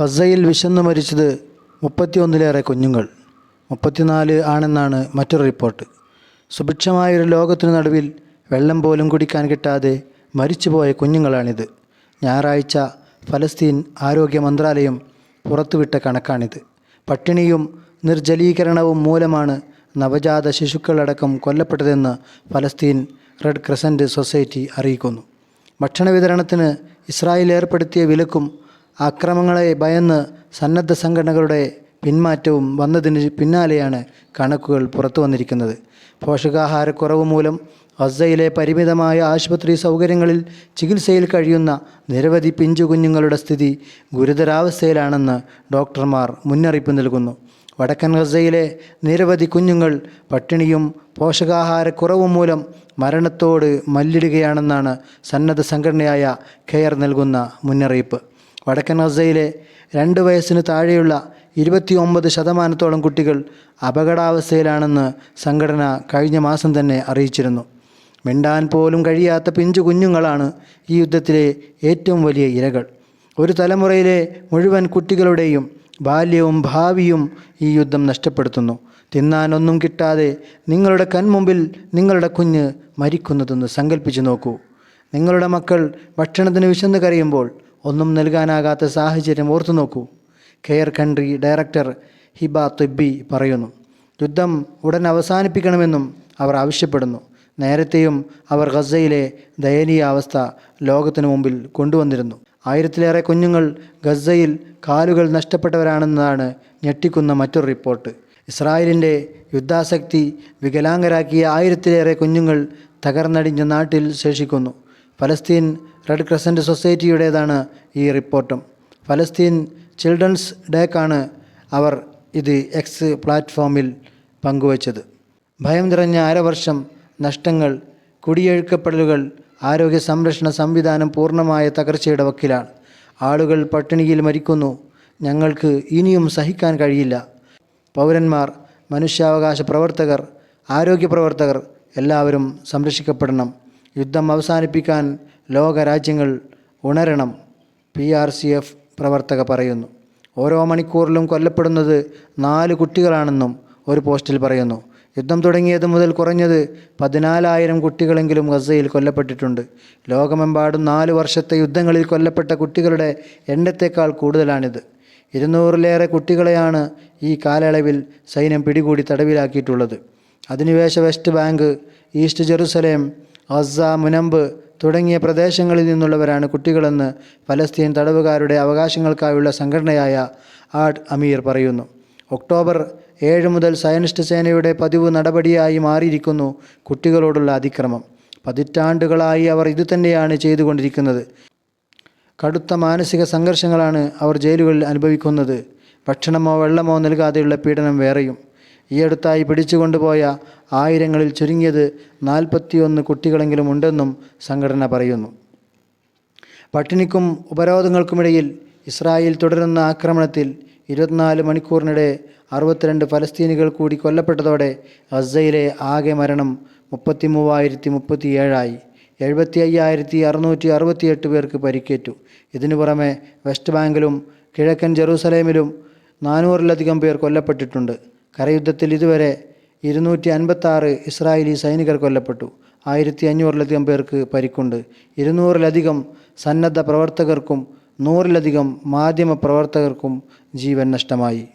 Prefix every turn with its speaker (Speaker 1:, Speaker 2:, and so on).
Speaker 1: ഹസയിൽ വിശന്നു മരിച്ചത് മുപ്പത്തിയൊന്നിലേറെ കുഞ്ഞുങ്ങൾ. മുപ്പത്തിനാല് ആണെന്നാണ് മറ്റൊരു റിപ്പോർട്ട്. സുഭിക്ഷമായൊരു ലോകത്തിനു നടുവിൽ വെള്ളം പോലും കുടിക്കാൻ കിട്ടാതെ മരിച്ചുപോയ കുഞ്ഞുങ്ങളാണിത്. ഞായറാഴ്ച ഫലസ്തീൻ ആരോഗ്യ മന്ത്രാലയം പുറത്തുവിട്ട കണക്കാണിത്. പട്ടിണിയും നിർജലീകരണവും മൂലമാണ് നവജാത ശിശുക്കളടക്കം കൊല്ലപ്പെട്ടതെന്ന് ഫലസ്തീൻ റെഡ് ക്രസന്റ് സൊസൈറ്റി അറിയിക്കുന്നു. ഭക്ഷണ വിതരണത്തിന് ഇസ്രായേൽ ഏർപ്പെടുത്തിയ വിലക്കും അക്രമങ്ങളെ ഭയന്ന് സന്നദ്ധ സംഘടനകളുടെ പിന്മാറ്റവും വന്നതിന് പിന്നാലെയാണ് കണക്കുകൾ പുറത്തു വന്നിരിക്കുന്നത്. പോഷകാഹാരക്കുറവ് മൂലം ഗസയിലെ പരിമിതമായ ആശുപത്രി സൗകര്യങ്ങളിൽ ചികിത്സയിൽ കഴിയുന്ന നിരവധി പിഞ്ചുകുഞ്ഞുങ്ങളുടെ സ്ഥിതി ഗുരുതരാവസ്ഥയിലാണെന്ന് ഡോക്ടർമാർ മുന്നറിയിപ്പ് നൽകുന്നു. വടക്കൻ ഗസയിലെ നിരവധി കുഞ്ഞുങ്ങൾ പട്ടിണിയും പോഷകാഹാരക്കുറവും മൂലം മരണത്തോട് മല്ലിടുകയാണെന്നാണ് സന്നദ്ധ സംഘടനയായ കെയർ നൽകുന്ന മുന്നറിയിപ്പ്. വടക്കൻ ഗസയിലെ രണ്ട് വയസ്സിന് താഴെയുള്ള ഇരുപത്തി ഒമ്പത് ശതമാനത്തോളം കുട്ടികൾ അപകടാവസ്ഥയിലാണെന്ന് സംഘടന കഴിഞ്ഞ മാസം തന്നെ അറിയിച്ചിരുന്നു. മിണ്ടാൻ പോലും കഴിയാത്ത പിഞ്ചു കുഞ്ഞുങ്ങളാണ് ഈ യുദ്ധത്തിലെ ഏറ്റവും വലിയ ഇരകൾ. ഒരു തലമുറയിലെ മുഴുവൻ കുട്ടികളുടെയും ബാല്യവും ഭാവിയും ഈ യുദ്ധം നഷ്ടപ്പെടുത്തുന്നു. തിന്നാനൊന്നും കിട്ടാതെ നിങ്ങളുടെ കൺമുമ്പിൽ നിങ്ങളുടെ കുഞ്ഞ് മരിക്കുന്നതെന്ന് സങ്കല്പിച്ചു നോക്കൂ. നിങ്ങളുടെ മക്കൾ ഭക്ഷണത്തിന് വിശന്ന് കരയുമ്പോൾ ഒന്നും നൽകാനാകാത്ത സാഹചര്യം ഓർത്തു നോക്കൂ. Care country director Hiba Tibi പറയുന്നു. യുദ്ധം ഉടൻ അവസാനിപ്പിക്കണമെന്നും അവർ ആവശ്യപ്പെടുന്നു. നേരത്തെയും അവർ ഗസയിലെ ദയനീയ അവസ്ഥ ലോകത്തിനു മുമ്പിൽ കൊണ്ടുവന്നിരുന്നു. ആയിരത്തിലേറെ കുഞ്ഞുങ്ങൾ ഗസയിൽ കാലുകൾ നഷ്ടപ്പെട്ടവരാണെന്നതാണ് ഞെട്ടിക്കുന്ന മറ്റൊരു റിപ്പോർട്ട്. ഇസ്രായേലിന്റെ യുദ്ധാസക്തി വികലാംഗരാക്കിയ ആയിരത്തിലേറെ കുഞ്ഞുങ്ങൾ തകർന്നടിഞ്ഞ നാട്ടിൽ ശേഷിക്കുന്നു. ഫലസ്തീൻ റെഡ് ക്രസന്റ് സൊസൈറ്റിയുടേതാണ് ഈ റിപ്പോർട്ടും. ഫലസ്തീൻ ചിൽഡ്രൻസ് ഡേക്കാണ് അവർ ഇത് എക്സ് പ്ലാറ്റ്ഫോമിൽ പങ്കുവച്ചത്. ഭയം നിറഞ്ഞ അരവർഷം നഷ്ടങ്ങൾ കുടിയൊഴുക്കപ്പെടലുകൾ ആരോഗ്യ സംരക്ഷണ സംവിധാനം പൂർണമായ തകർച്ചയുടെ വക്കിലാണ്. ആളുകൾ പട്ടിണിയിൽ മരിക്കുന്നു. ഞങ്ങൾക്ക് ഇനിയും സഹിക്കാൻ കഴിയില്ല. പൗരന്മാർ മനുഷ്യാവകാശ പ്രവർത്തകർ ആരോഗ്യ പ്രവർത്തകർ എല്ലാവരും സംരക്ഷിക്കപ്പെടണം. യുദ്ധം അവസാനിപ്പിക്കാൻ ലോകരാജ്യങ്ങൾ ഉണരണം പി ആർ സി എഫ് പ്രവർത്തക പറയുന്നു. ഓരോ മണിക്കൂറിലും കൊല്ലപ്പെടുന്നത് നാല് കുട്ടികളാണെന്നും ഒരു പോസ്റ്റിൽ പറയുന്നു. യുദ്ധം തുടങ്ങിയത് മുതൽ കുറഞ്ഞത് പതിനാലായിരം കുട്ടികളെങ്കിലും ഗസയിൽ കൊല്ലപ്പെട്ടിട്ടുണ്ട്. ലോകമെമ്പാടും നാല് വർഷത്തെ യുദ്ധങ്ങളിൽ കൊല്ലപ്പെട്ട കുട്ടികളുടെ എണ്ണത്തേക്കാൾ കൂടുതലാണിത്. ഇരുന്നൂറിലേറെ കുട്ടികളെയാണ് ഈ കാലയളവിൽ സൈന്യം പിടികൂടി തടവിലാക്കിയിട്ടുള്ളത്. അധിനിവേശ West Bank East Jerusalem Gaza മുനമ്പ് തുടങ്ങിയ പ്രദേശങ്ങളിൽ നിന്നുള്ളവരാണ് കുട്ടികളെന്ന് ഫലസ്തീൻ തടവുകാരുടെ അവകാശങ്ങൾക്കായുള്ള സംഘടനയായ ആഡ് അമീർ പറയുന്നു. ഒക്ടോബർ ഏഴ് മുതൽ സയനിസ്റ്റ് സേനയുടെ പതിവ് നടപടിയായി മാറിയിരിക്കുന്നു കുട്ടികളോടുള്ള അതിക്രമം. പതിറ്റാണ്ടുകളായി അവർ ഇതുതന്നെയാണ് ചെയ്തുകൊണ്ടിരിക്കുന്നത്. കടുത്ത മാനസിക സംഘർഷങ്ങളാണ് അവർ ജയിലുകളിൽ അനുഭവിക്കുന്നത്. ഭക്ഷണമോ വെള്ളമോ നൽകാതെയുള്ള പീഡനം വേറെയും. ഈ അടുത്തായി പിടിച്ചുകൊണ്ടുപോയ ആയിരങ്ങളിൽ ചുരുങ്ങിയത് നാൽപ്പത്തിയൊന്ന് കുട്ടികളെങ്കിലും ഉണ്ടെന്നും സംഘടന പറയുന്നു. പട്ടിണിക്കും ഉപരോധങ്ങൾക്കുമിടയിൽ ഇസ്രായേൽ തുടരുന്ന ആക്രമണത്തിൽ ഇരുപത്തിനാല് മണിക്കൂറിനിടെ അറുപത്തിരണ്ട് ഫലസ്തീനികൾ കൂടി കൊല്ലപ്പെട്ടതോടെ ഗസയിലെ ആകെ മരണം മുപ്പത്തി മൂവായിരത്തി മുപ്പത്തിയേഴായി എഴുപത്തി അയ്യായിരത്തി അറുന്നൂറ്റി അറുപത്തിയെട്ട് പേർക്ക് പരിക്കേറ്റു. ഇതിനു പുറമെ വെസ്റ്റ് ബാങ്കിലും കിഴക്കൻ ജെറൂസലേമിലും നാനൂറിലധികം പേർ കൊല്ലപ്പെട്ടിട്ടുണ്ട്. കരയുദ്ധത്തിൽ ഇതുവരെ ഇരുന്നൂറ്റി അൻപത്താറ് ഇസ്രായേലി സൈനികർ കൊല്ലപ്പെട്ടു. ആയിരത്തി അഞ്ഞൂറിലധികം പേർക്ക് പരിക്കുണ്ട്. ഇരുന്നൂറിലധികം സന്നദ്ധ പ്രവർത്തകർക്കും നൂറിലധികം മാധ്യമ പ്രവർത്തകർക്കും ജീവൻ നഷ്ടമായി.